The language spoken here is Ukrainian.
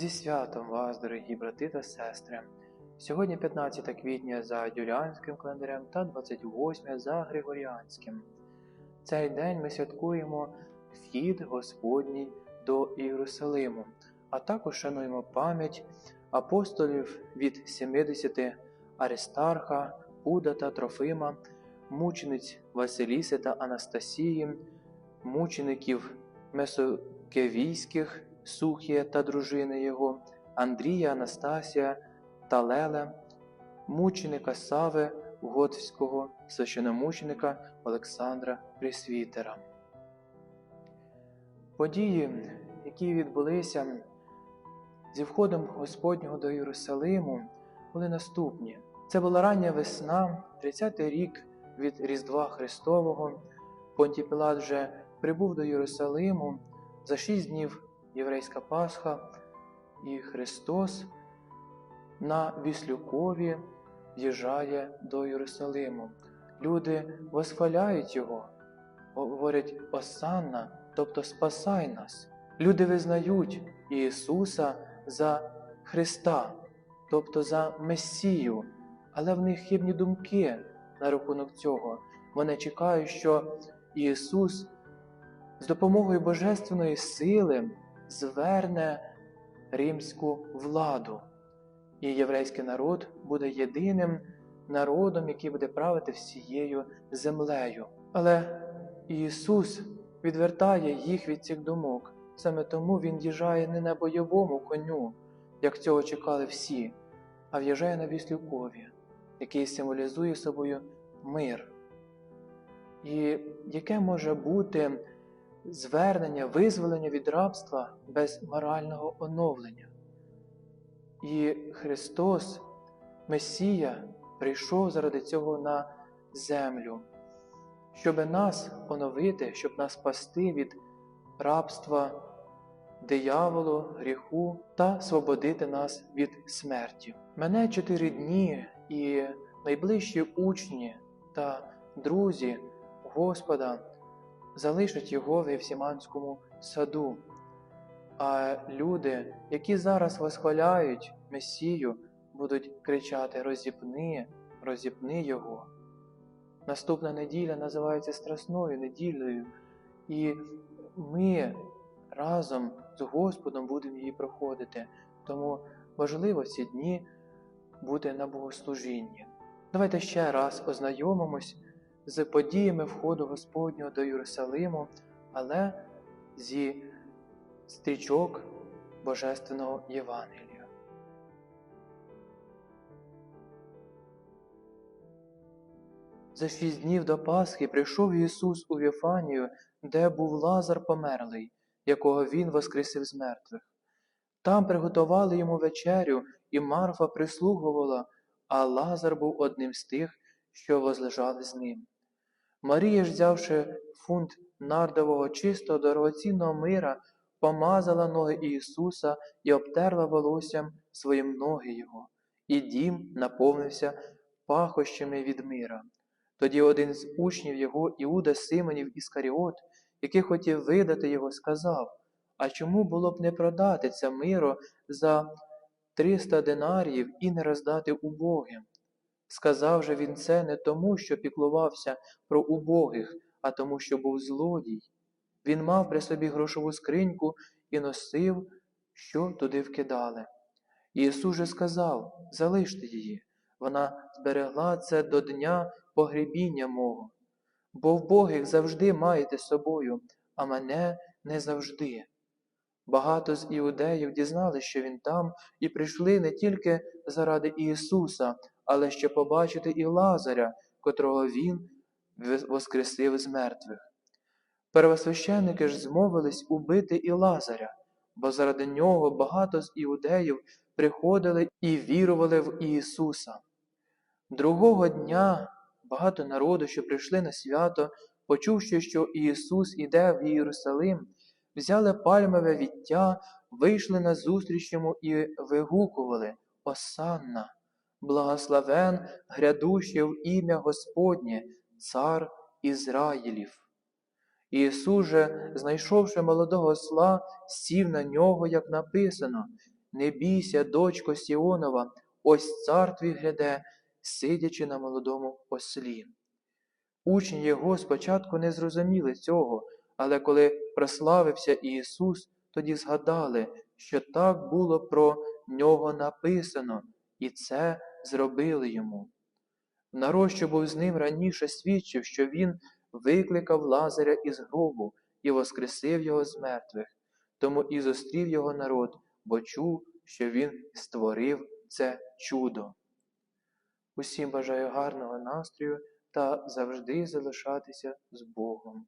Зі святом вас, дорогі брати та сестри! Сьогодні 15 квітня за юліанським календарем та 28 за Григоріанським. Цей день ми святкуємо вхід Господній до Єрусалиму, а також шануємо пам'ять апостолів від 70 Аристарха, Пуда та Трофима, мучениць Василіси та Анастасії, мучеників Месокевійських, Сухія та дружини його, Андрія, Анастасія та Леле, мученика Сави Готського, священомученика Олександра Пресвітера. Події, які відбулися зі входом Господнього до Єрусалиму, були наступні. Це була рання весна, 30-й рік від Різдва Христового. Понтій Пилат вже прибув до Єрусалиму за шість днів єврейська Пасха, і Христос на Віслюкові в'їжджає до Єрусалиму. Люди восхваляють Його, говорять Осанна, тобто спасай нас. Люди визнають Ісуса за Христа, тобто за Месію, але в них хибні думки на рахунок цього. Вони чекають, що Ісус з допомогою Божественної сили зверне римську владу, і єврейський народ буде єдиним народом, який буде правити всією землею. Але Ісус відвертає їх від цих думок. Саме тому Він їжджає не на бойовому коню, як цього чекали всі, а в'їжджає на віслюкові, який символізує собою мир. І яке може бути звернення, визволення від рабства без морального оновлення? І Христос, Месія, прийшов заради цього на землю, щоб нас оновити, щоб нас спасти від рабства дияволу, гріху та свободити нас від смерті. Мене чотири дні і найближчі учні та друзі Господа залишать його в Євсіманському саду. А люди, які зараз восхваляють Месію, будуть кричати Розіпни, розіпни Його. Наступна неділя називається Страсною неділею, і ми разом з Господом будемо її проходити. Тому важливо ці дні бути на богослужінні. Давайте ще раз ознайомимось з подіями входу Господнього до Єрусалиму, але зі стрічок Божественного Євангелія. За шість днів до Пасхи прийшов Ісус у Віфанію, де був Лазар померлий, якого Він воскресив з мертвих. Там приготували йому вечерю, і Марфа прислугувала, а Лазар був одним з тих, що возлежали з ним. Марія ж, взявши фунт нардового чистого дорогоцінного мира, помазала ноги Ісуса і обтерла волоссям своїм ноги Його, і дім наповнився пахощами від мира. Тоді один з учнів його, Іуда Симонів Іскаріот, який хотів видати його, сказав А чому було б не продати це миро за триста динаріїв і не роздати убогим? Сказав же він це не тому, що піклувався про убогих, а тому, що був злодій. Він мав при собі грошову скриньку і носив, що туди вкидали. Ісус же сказав залиште її, вона зберегла це до дня погребіння мого. Бо вбогих завжди маєте з собою, а мене не завжди. Багато з іудеїв дізналися, що він там, і прийшли не тільки заради Ісуса, але ще побачити і Лазаря, котрого Він воскресив з мертвих. Первосвященники ж змовились убити і Лазаря, бо заради нього багато з іудеїв приходили і вірували в Ісуса. Другого дня багато народу, що прийшли на свято, почувши, що Ісус іде в Єрусалим, взяли пальмове віття, вийшли на зустріч йому і вигукували Осанна, благословен грядущий в ім'я Господнє, цар Ізраїлів. Ісус же, знайшовши молодого осла, сів на нього, як написано, Не бійся, дочко Сіонова, ось цар твій гряде, сидячи на молодому ослі. Учні його спочатку не зрозуміли цього, але коли прославився Ісус, тоді згадали, що так було про нього написано, і це зробили йому. Народ, що був з ним раніше, свідчив, що він викликав Лазаря із гробу і воскресив його з мертвих. Тому і зустрів його народ, бо чув, що він створив це чудо. Усім бажаю гарного настрою та завжди залишатися з Богом.